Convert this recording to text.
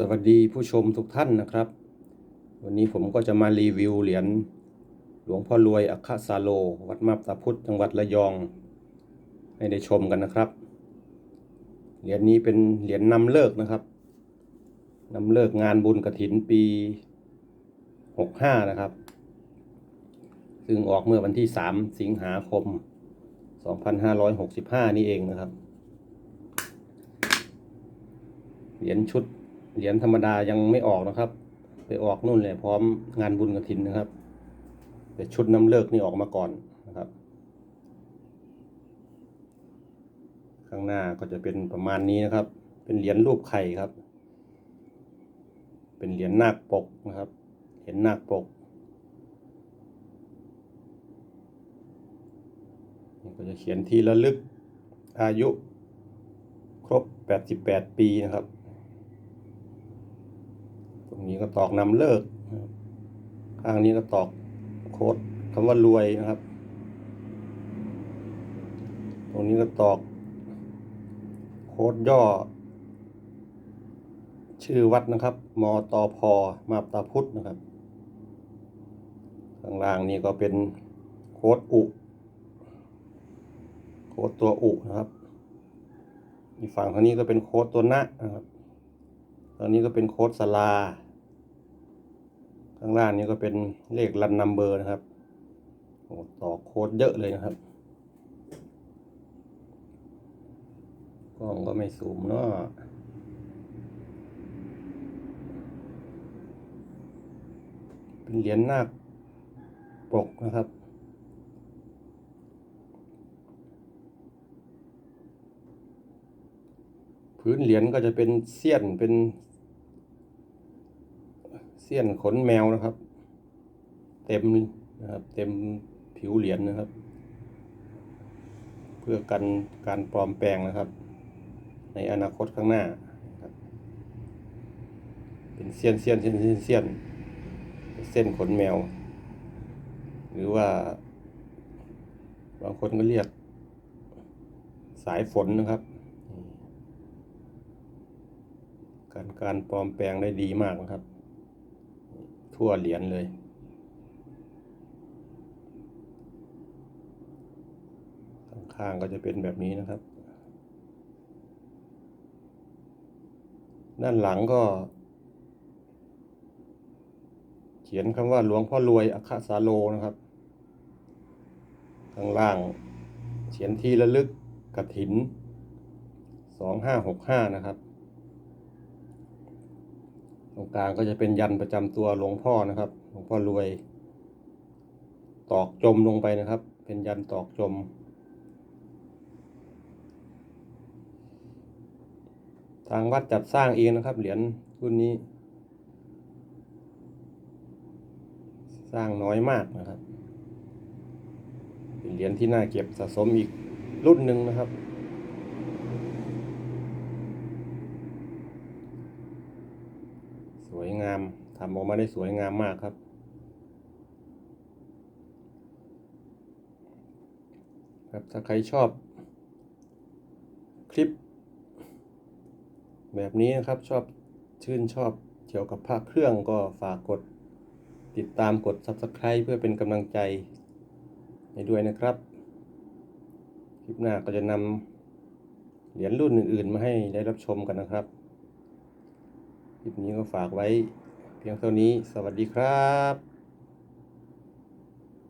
สวัสดีผู้ชมทุกท่านนะครับ วันนี้ผมก็จะมารีวิวเหรียญหลวงพ่อรวยอัคคสาโล วัดมาบตาพุธจังหวัดระยอง ให้ได้ชมกันนะครับ เหรียญนี้เป็นเหรียญนำเลิกนะครับนำเลิกงานบุญกระถินปี 65 นะครับ ซึ่งออกเมื่อวันที่ 3 สิงหาคม 2565 นี่เองนะครับ เหรียญชุด เหรียญธรรมดายังไม่ออกนะครับ ไปออกนู่นเลยพร้อมงานบุญกระถินนะครับ แต่ชุดน้ำเลิกนี่ออกมาก่อนนะครับ ข้างหน้าก็จะเป็นประมาณนี้นะครับ เป็นเหรียญรูปไข่ครับ เป็นเหรียญนาคปกนะครับเห็นนาคปกนี่ก็จะเขียนที่ระลึกอายุครบ 88 ปีนะครับ นี้ก็ตอกนำเลิกข้างนี้ก็ตอกโค้ดคำว่ารวยนะครับ ตรงนี้ก็ตอกโค้ดย่อ ชื่อวัดนะครับ มตอพมาบตาพุทธนะครับ ข้างล่างนี้ก็เป็นโค้ดอุ โค้ดตัวอุนะครับอีกฝั่งทางนี้ก็เป็นโค้ดตัวนะนะครับตอนนี้ก็เป็นโค้ดสลา ข้างล่างนี้ก็เป็นเลขรันนัมเบอร์นะครับโอ้ต่อโค้ดเยอะเลยนะครับกล้องก็ไม่สูมเนาะเป็นเหรียญนาคปกนะครับพื้นเหรียญก็จะเป็นเสี้ยนเป็น เสี้ยนขนแมวนะครับ เต็มนะครับ เต็มผิวเหรียญนะครับ เพื่อกันการปลอมแปลงนะครับ ในอนาคตข้างหน้าครับ เป็นเสี้ยนเสี้ยนเสี้ยนเสี้ยนเสี้ยนเส้นขนแมว หรือว่า บางคนก็เรียกสายฝนนะครับ การการปลอมแปลงได้ดีมากนะครับ ทั่วเหรียญเลย ข้างก็จะเป็นแบบนี้นะครับ ด้านหลังก็ เขียนคำว่าหลวงพ่อรวยอัคคสาโลนะครับ ข้างล่าง เขียนที่ระลึกกระถินสองห้าหกห้านะครับ ตรงกลางก็จะเป็นยันประจำตัวหลวงพ่อนะครับ หลวงพ่อรวย ตอกจมลงไปนะครับ เป็นยันตอกจม ทางวัดจัดสร้างเองนะครับ เหรียญรุ่นนี้ สร้างน้อยมากนะครับ เป็นเหรียญที่น่าเก็บสะสมอีกรุ่นหนึ่งนะครับ สวยงามทำออกมาได้สวยงามมากครับ ครับถ้าใครชอบคลิป แบบนี้นะครับชอบชื่นชอบเกี่ยวกับภาคเครื่องก็ฝากกดติดตามกด Subscribe เพื่อเป็นกำลังใจให้ด้วยนะครับ คลิปหน้าก็จะนำเหรียญรุ่นอื่นๆ มาให้ได้รับชมกันนะครับ คลิปนี้ก็ฝากไว้ เพียงเท่านี้ สวัสดีครับ